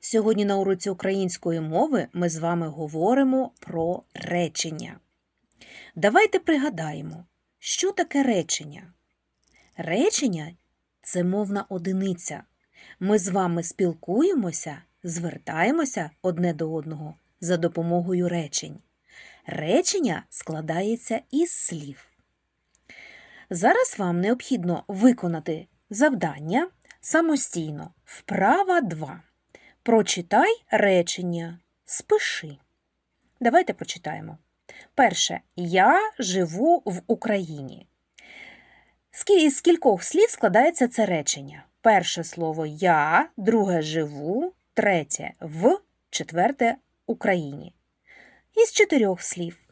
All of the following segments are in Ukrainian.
Сьогодні на уроці української мови ми з вами говоримо про речення. Давайте пригадаємо, що таке речення. Речення це мовна одиниця. Ми з вами спілкуємося, звертаємося одне до одного за допомогою речень. Речення складається із слів. Зараз вам необхідно виконати завдання самостійно. Вправа 2. Прочитай речення. Спиши. Давайте почитаємо. Перше. Я живу в Україні. Із кількох слів складається це речення. Перше слово я, друге живу, третє в, четверте Україні. Із чотирьох слів.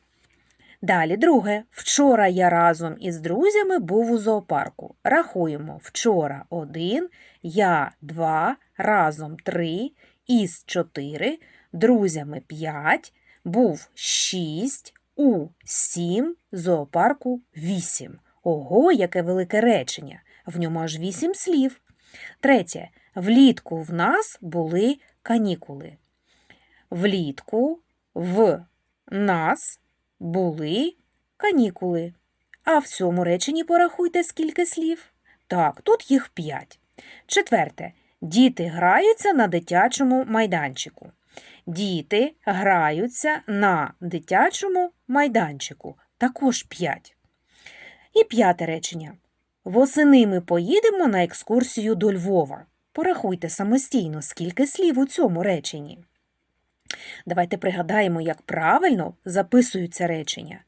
Далі друге. Вчора я разом із друзями був у зоопарку. Рахуємо вчора один, я два, разом три, із чотири, друзями п'ять, був шість, у сім, зоопарку вісім. Ого, яке велике речення! В ньому аж вісім слів. Третє. Влітку в нас були канікули. Влітку в нас були канікули. А в цьому реченні порахуйте, скільки слів. Так, тут їх п'ять. Четверте. Діти граються на дитячому майданчику. Діти граються на дитячому майданчику. Також п'ять. І п'яте речення. Восени ми поїдемо на екскурсію до Львова. Порахуйте самостійно, скільки слів у цьому реченні. Давайте пригадаємо, як правильно записуються речення.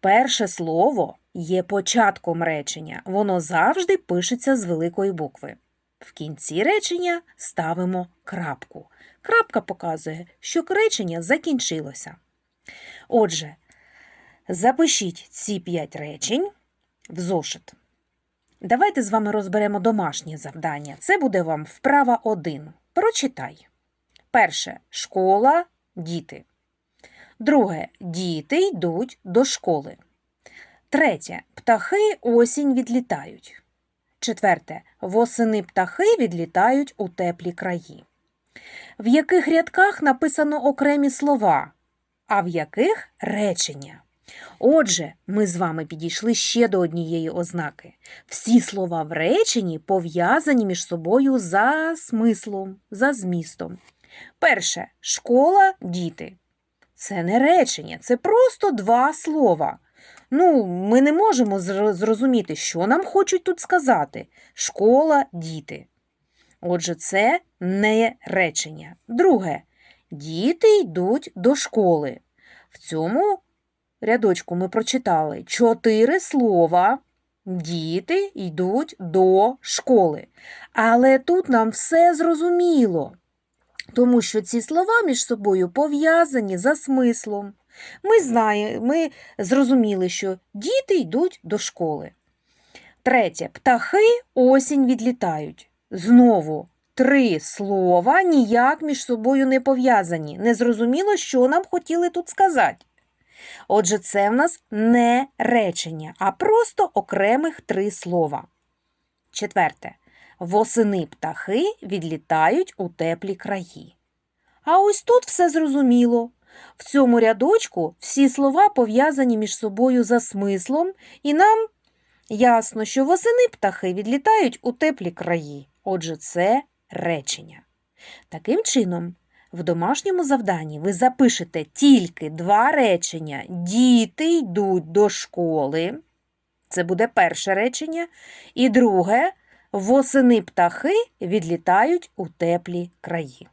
Перше слово є початком речення. Воно завжди пишеться з великої букви. В кінці речення ставимо крапку. Крапка показує, що речення закінчилося. Отже, запишіть ці п'ять речень в зошит. Давайте з вами розберемо домашнє завдання. Це буде вам вправа 1. Прочитай. Перше школа, діти. Друге діти йдуть до школи. Третє птахи осінь відлітають. Четверте восени птахи відлітають у теплі краї. В яких рядках написано окремі слова, а в яких речення. Отже, ми з вами підійшли ще до однієї ознаки. Всі слова в реченні пов'язані між собою за смислом, за змістом. Перше школа, діти. Це не речення, це просто два слова. Ну, ми не можемо зрозуміти, що нам хочуть тут сказати. Школа, діти. Отже, це не речення. Друге. Діти йдуть до школи. В цьому рядочку ми прочитали чотири слова. Діти йдуть до школи. Але тут нам все зрозуміло тому що ці слова між собою пов'язані за смислом. Ми знаємо, ми зрозуміли, що діти йдуть до школи. Третє. Птахи осінь відлітають. Знову три слова ніяк між собою не пов'язані. Не зрозуміло, що нам хотіли тут сказати. Отже, це в нас не речення, а просто окремих три слова. Четверте. Восени птахи відлітають у теплі краї. А ось тут все зрозуміло. В цьому рядочку всі слова пов'язані між собою за смислом, і нам ясно, що восени птахи відлітають у теплі краї. Отже, це речення. Таким чином, в домашньому завданні ви запишете тільки два речення Діти йдуть до школи. Це буде перше речення. І друге Восени птахи відлітають у теплі краї.